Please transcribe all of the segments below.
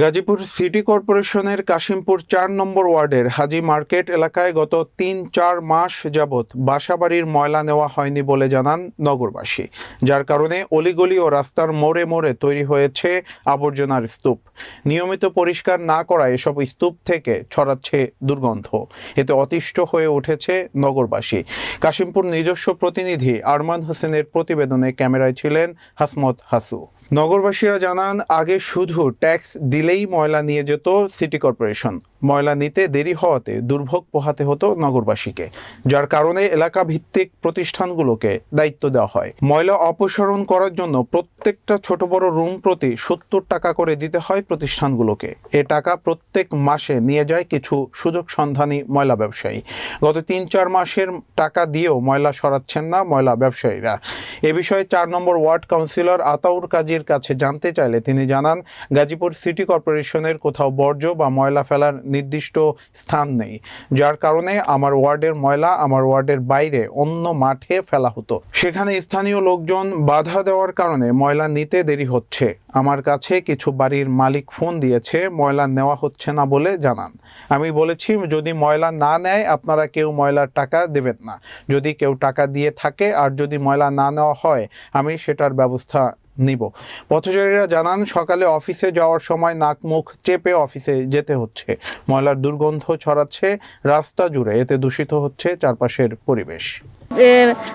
Gazipur city কর্পোরেশনের কাশিমপুর চার নম্বর ওয়ার্ডের হাজি মার্কেট এলাকায় গত তিন চার মাস যাবৎ বাসাবাড়ির ময়লা নেওয়া হয়নি বলে জানান নগরবাসী। যার কারণে অলিগলি ও রাস্তার মোড়ে মোড়ে তৈরি হয়েছে আবর্জনার স্তূপ। নিয়মিত পরিষ্কার না করা এসব স্তূপ থেকে ছড়াচ্ছে দুর্গন্ধ। এতে অতিষ্ঠ হয়ে উঠেছে নগরবাসী। কাশিমপুর নিজস্ব প্রতিনিধি আরমান হোসেনের প্রতিবেদনে ক্যামেরায় ছিলেন হাসমত হাসু। নগরবাসীরা জানান, আগে শুধু ট্যাক্স দিলেই ময়লা নিয়ে যেত সিটি কর্পোরেশন ময়লা নিতে দেরি হওয়াতে দুর্ভোগ পোহাতে হতো নগরবাসীকে, যার কারণে এলাকা ভিত্তিক প্রতিষ্ঠানগুলোকে দায়িত্ব দেওয়া হয়। ময়লা অপসারণ করার জন্য প্রত্যেকটা ছোট বড় রুম প্রতি সত্তর টাকা করে দিতে হয় প্রতিষ্ঠানগুলোকে। এ টাকা প্রত্যেক মাসে নিয়ে যায় কিছু সুযোগ সন্ধানী ময়লা ব্যবসায়ী। গত তিন চার মাসের টাকা দিয়েও ময়লা সরাচ্ছেন না ময়লা ব্যবসায়ীরা। এ বিষয়ে চার নম্বর ওয়ার্ড কাউন্সিলর আতাউর কাজীর কাছে জানতে চাইলে তিনি জানান, গাজীপুর সিটি কর্পোরেশনের কোথাও বর্জ্য বা ময়লা ফেলার নির্দিষ্ট স্থান নেই। যার কারণে আমার ওয়ার্ডের ময়লা আমার ওয়ার্ডের বাইরে অন্য মাঠে ফেলা হতো। সেখানে স্থানীয় লোকজন বাধা দেওয়ার কারণে ময়লা নিতে দেরি হচ্ছে। আমার কাছে কিছু বাড়ির মালিক ফোন দিয়েছে, ময়লা নেওয়া হচ্ছে না বলে জানান। আমি বলেছি, যদি ময়লা না নেয়, আপনারা কেউ ময়লার টাকা দেবেন না। যদি কেউ টাকা দিয়ে থাকে আর যদি ময়লা না নেওয়া হয়, আমি সেটার ব্যবস্থা নিব। পথচারীরা জানান সকালে অফিসে যাওয়ার সময় নাক মুখ চেপে অফিসে যেতে হচ্ছে। ময়লার দুর্গন্ধ ছড়াচ্ছে রাস্তা জুড়ে এতে দূষিত হচ্ছে চারপাশের পরিবেশ।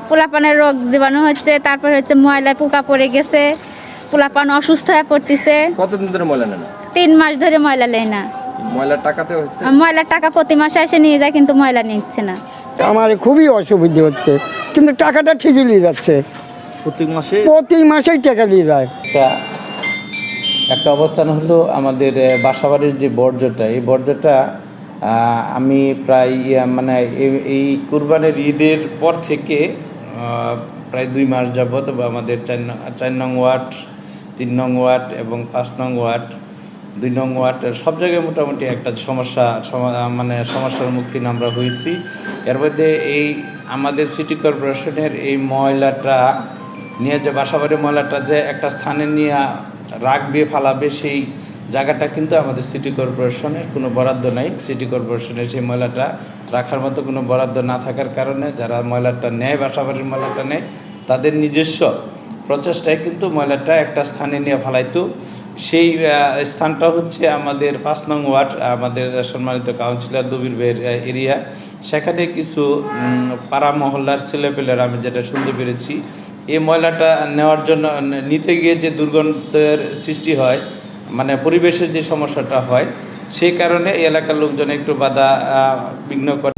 পোলাপানের রোগ জীবাণু হচ্ছে তারপর হচ্ছে ময়লায় পোকা পড়ে গেছে পোলাপান অসুস্থ হয়ে পড়তেছে। কতদিন ধরে ময়লা নেন? তিন মাস ধরে ময়লা নেয় না। ময়লার টাকাতে হচ্ছে? ময়লার টাকা প্রতি মাসে এসে নিয়ে যায় কিন্তু ময়লা নিচ্ছে না। আমার খুবই অসুবিধে হচ্ছে কিন্তু টাকাটা ঠিকই নিয়ে যাচ্ছে। প্রত্যেক মাসে? প্রতি মাসেই টাকা নিয়ে যায়। একটা একটা অবস্থান হলো আমাদের বাসাবাড়ির যে বর্জ্যটা এই বর্জ্যটা আমি প্রায় ইয়া, মানে এই- এই কুরবানের ঈদের পর থেকে প্রায় দুই মাস যাবত বা আমাদের চার নং- চার নং ওয়ার্ড তিন নং ওয়ার্ড এবং পাঁচ নং ওয়ার্ড দুই নং ওয়ার্ড সব জায়গায় মোটামুটি একটা সমস্যা মানে সমস্যার সম্মুখীন আমরা হয়েছি। এর মধ্যে এই আমাদের সিটি কর্পোরেশনের এই ময়লাটা নিয়ে যে বাসাবাড়ির ময়লাটা যে একটা স্থানে নিয়ে রাখবে ফালাবে, সেই জায়গাটা কিন্তু আমাদের সিটি কর্পোরেশনের কোনো বরাদ্দ নাই। সিটি কর্পোরেশনের সেই ময়লাটা রাখার মতো কোনো বরাদ্দ না থাকার কারণে যারা ময়লাটা নেয়, বাসাবাড়ির ময়লাটা নেয়, তাদের নিজস্ব প্রচেষ্টায় কিন্তু ময়লাটা একটা স্থানে নিয়ে ফালাইতো। সেই স্থানটা হচ্ছে আমাদের পাঁচ নং ওয়ার্ড, আমাদের সম্মানিত কাউন্সিলর দবির বের এরিয়া। সেখানে কিছু পাড়া মহল্লার ছেলেপেলেরা, আমি যেটা শুনতে পেরেছি এই ময়লাটা নেওয়ার জন্য, নিতে গিয়ে যে দুর্গন্ধের সৃষ্টি হয় মানে পরিবেশের যে সমস্যাটা হয়, সেই কারণে এলাকার লোকজন একটু বাধা বিঘ্ন করে।